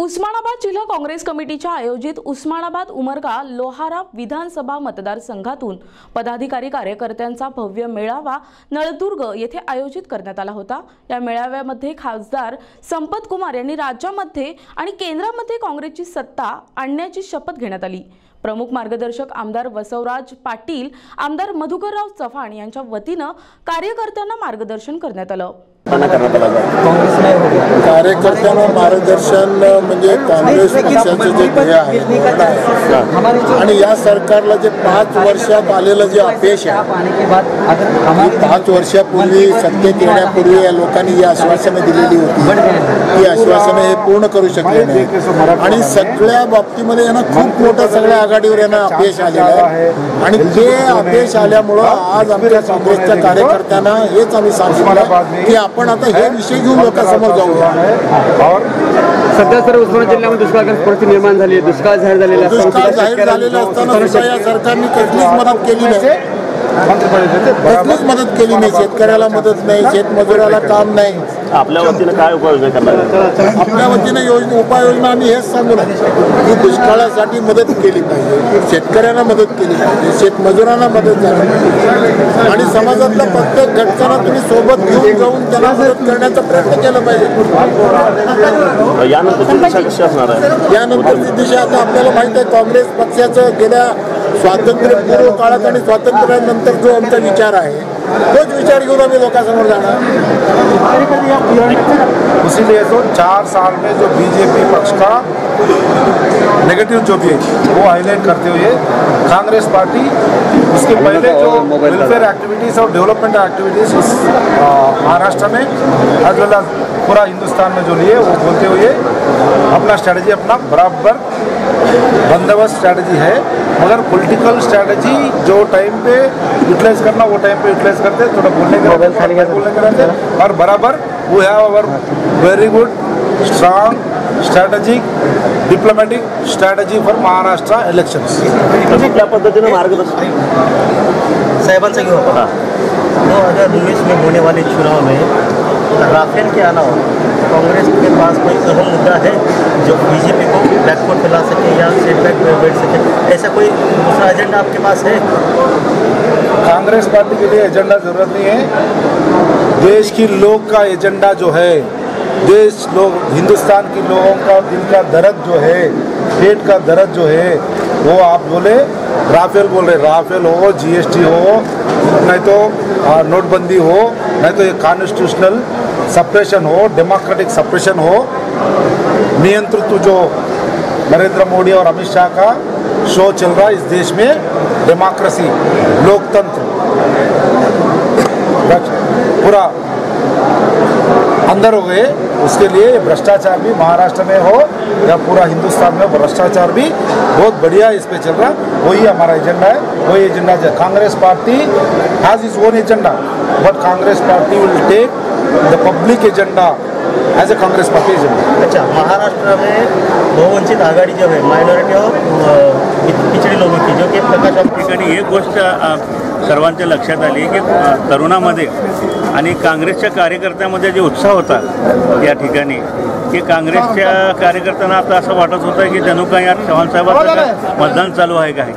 उस्मानाबाद जिल्हा काँग्रेस कमिटीच्या आयोजित उस्मानाबाद उमरगा लोहारा विधानसभा मतदारसंघातून पदाधिकारी कार्यकर्त्यांचा भव्य मेळावा नळदुर्ग येथे आयोजित करण्यात आला होता. या मेळाव्यामध्ये खासदार संपत कुमार यांनी राज्यामध्ये आणि केंद्रामध्ये काँग्रेसची सत्ता आणण्याची शपथ घेण्यात आली. प्रमुख मार्गदर्शक आमदार वसवराज पाटील आमदार मधुकरराव चव्हाण यांच्या वतीनं कार्यकर्त्यांना मार्गदर्शन करण्यात आलं. कार्यकर्त्यांना मार्गदर्शन म्हणजे काँग्रेस पक्षाचं जे ध्येय आहे. आणि या सरकारला जे पाच वर्षात आलेलं जे अपयश आहे पाच वर्षापूर्वी सत्तेत येण्यापूर्वी या लोकांनी ही आश्वासनं दिलेली होती. ती आश्वासनं हे पूर्ण करू शकले नाही. आणि सगळ्या बाबतीमध्ये यांना खूप मोठं सगळ्या आघाडीवर यांना अपयश आलेलं आहे. आणि ते अपयश आल्यामुळं आज आमच्या काँग्रेसच्या कार्यकर्त्यांना हेच आम्ही सांगितलं की आपण आता हे विषय घेऊन लोकांसमोर जाऊया. सध्या सर उस्मानाबाद जिल्ह्यामध्ये दुष्काळग्रस्त परिस्थिती निर्माण झाली आहे. दुष्काळ जाहीर झालेला असताना दुष्काळ जाहीर झालेला असताना सुद्धा या सरकारने कसलीच मदत केली नाही. कसलीच मदत केली नाही. शेतकऱ्याला मदत नाही. शेतमजुराला काम नाही. आपल्या वतीनं काय उपाययोजना करणार? आपल्या वतीने योजना उपाययोजना आम्ही हेच सांगू ना की दुष्काळासाठी मदत केली पाहिजे. शेतकऱ्यांना मदत केली पाहिजे. शेतमजुरांना मदत झाली पाहिजे. आणि समाजातल्या प्रत्येक घटकांना तुम्ही सोबत घेऊन जाऊन त्यांना मदत करण्याचा प्रयत्न केला पाहिजे. यानंतरची दिशा कशी असणार आहे? यानंतरची दिशा आता आपल्याला माहीत आहे काँग्रेस पक्षाचं गेल्या स्वातंत्र्यपूर्व काळात आणि स्वातंत्र्यानंतर जो आमचा विचार आहे तोच विचार घेऊन आम्ही लोकांसमोर जाणार इसीलिए तो चार साल में जो बीजेपी पक्ष का नेगेटिव जो भी है वो हाईलाइट करते हुए कांग्रेस पार्टी उसके पहले जो वेलफेयर एक्टिविटीज़ और डेवलपमेंट एक्टिविटीज़ उस महाराष्ट्र में एज वेल एज पूरा हिंदुस्तान में जो लिए वो बोलते हुए अपना स्ट्रैटेजी अपना बराबर बंदोबस्त स्ट्रैटेजी है। मगर पॉलिटिकल स्ट्रैटेजी जो टाइम पे यूटिलाइज करना वो टाइम पे यूटिलाइज करते हैं, थोड़ा बोलने के बोलने के रहते। और बराबर we have our very good strong strategic diplomatic strategy for Maharashtra elections कुठल्या पद्धतीनं मार्गदर्शन साहेबांचा घेऊ आपण दो हज़ार उन्नीस में होने वाले चुनाव में राफेल के अलावा कांग्रेस के पास कोई अहम मुद्दा है जो बीजेपी को बैकवर्ड फैला सके या सेटबैक बैठ सके? ऐसा कोई दूसरा एजेंडा आपके पास है? कांग्रेस पार्टी के लिए एजेंडा ज़रूरत नहीं है। देश की लोग का एजेंडा जो है, देश लोग, हिंदुस्तान की लोगों का दिल का दर्द जो है, पेट का दर्द जो है, वो आप बोले, राफेल बोल रहे राफेल हो जीएसटी हो, नहीं तो नोटबंदी हो, नहीं तो ये कॉन्स्टिट्यूशनल सप्रेशन हो डेमोक्रेटिक सप्रेशन हो, नियंत्रित जो नरेंद्र मोदी और अमित शाह का शो चल रहा है इस देश में डेमोक्रेसी लोकतंत्र। पूरा अंदर हो गए। उसके लिए भ्रष्टाचार भी महाराष्ट्र में हो, या पूरा हिंदुस्तान में भ्रष्टाचार भी बहुत बढ़िया इस पे चल रहा। वही हमारा एजेंडा है, वही agenda Congress party has his own agenda but Congress party will take the public agenda as a Congress party agenda अच्छा महाराष्ट्र में बहुवंचित आघाड़ी जो है माइनॉरिटी और पिछड़े लोगों की जो कि प्रकाश ठिकाणी एक गोष्ट अ, सर्वांच्या लक्षात आली की अ, तरुणामध्ये आणि काँग्रेसच्या कार्यकर्त्यामध्ये जे उत्साह होता या ठिकाणी की काँग्रेसच्या कार्यकर्त्यांना आता असं वाटत होतं की जणू काही या चव्हाणसाहेबांचं का मतदान चालू आहे काय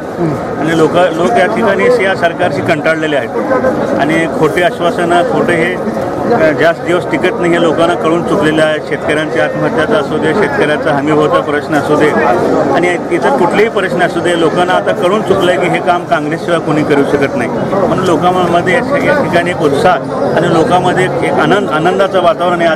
आणि लोक लोक या ठिकाणी या सरकारशी कंटाळलेले आहेत. आणि खोटे आश्वासनं खोटे हे अ, जास्त दिवस टिकत नाही हे लोकांना कळून चुकलेलं आहे. शेतकऱ्यांची आत्महत्याचा असू दे शेतकऱ्याचा हमी होता प्रश्न असू दे. आणि इतर कुठलेही प्रश्न असू दे लोकांना आता कळून चुकलं आहे की हे काम काँग्रेसशिवाय कोणी करू शकत नाही. म्हणून लोकांमध्ये या ठिकाणी एक उत्साह आणि लोकांमध्ये एक आनंद आनंदाचं वातावरण आहे